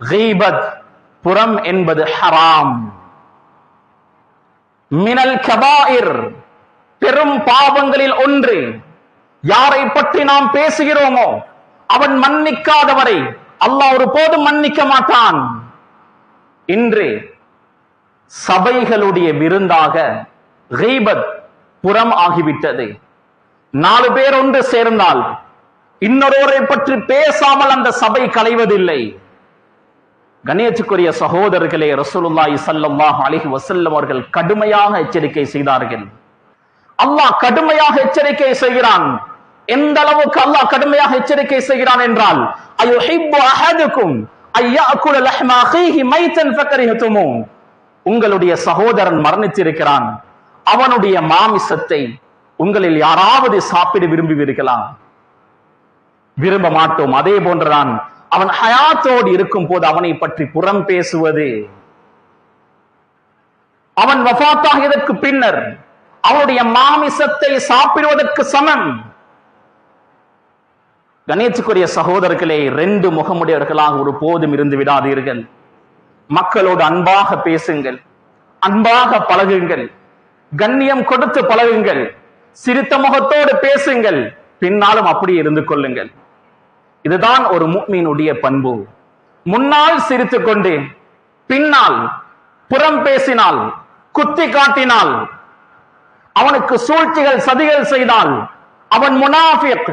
கீபத் புறம் என்பது ஹராம். மினல் கபாயிர் பெரும் பாவங்களில் ஒன்று. யாரை பற்றி நாம் பேசுகிறோமோ அவன் மன்னிக்காதவரை அல்லாஹ் ஒரு போதும் மன்னிக்க மாட்டான். இன்று சபைகளுடைய விருந்தாக ஹீபத் புறம் ஆகிவிட்டது. நாலு பேர் ஒன்று சேர்ந்தால் இன்னொருவரை பற்றி பேசாமல் அந்த சபை களைவதில்லை கணேசுக்குரிய சகோதரர்களே ரசூலுல்லாஹி சல்லாஹ் அலிஹி வசல்லம் அவர்கள் கடுமையாக எச்சரிக்கை செய்தார்கள். அல்லாஹ் கடுமையாக எச்சரிக்கை செய்கிறான். எந்த அளவுக்கு அல்லாஹ் கடுமையாக எச்சரிக்கை செய்கிறான் என்றால் அயுஹிப்பு அஹதுக்கும் ஐயாக்குல லஹ்ம அഖീஹி மைத்தன் உங்களுடைய சகோதரன் மரணித்திருக்கிறான். அவனுடைய மாமிசத்தை உங்களில் யாராவது சாப்பிட விரும்புவீர்களா? விரும்ப மாட்டோம். அதே போன்றுதான் அவன் ஹயாத்தோடு இருக்கும் போது அவனை பற்றி புறம் பேசுவது. அவன் வஃபாத்தாகியதற்கு பின்னர் அவனுடைய மாமிசத்தை சாப்பிடுவதற்கு சமம். கணேசுக்குரிய சகோதரர்களே ரெண்டு முகமுடையவர்களாக ஒரு போதும் இருந்து விடாதீர்கள். மக்களோடு அன்பாக பேசுங்கள். அன்பாக பழகுங்கள். கண்ணியம் கொடுத்து பழகுங்கள். சிரித்த முகத்தோடு பேசுங்கள். பின்னாலும் அப்படியே இருந்து கொள்ளுங்கள். இதுதான் ஒரு முக்மீனுடைய பண்பு. முன்னால் சிரித்துக் கொண்டு பின்னால் புறம் பேசினால் குத்தி காட்டினால் அவனுக்கு சூழ்ச்சிகள் சதிகள் செய்தால் அவன் முனாஃபிக்.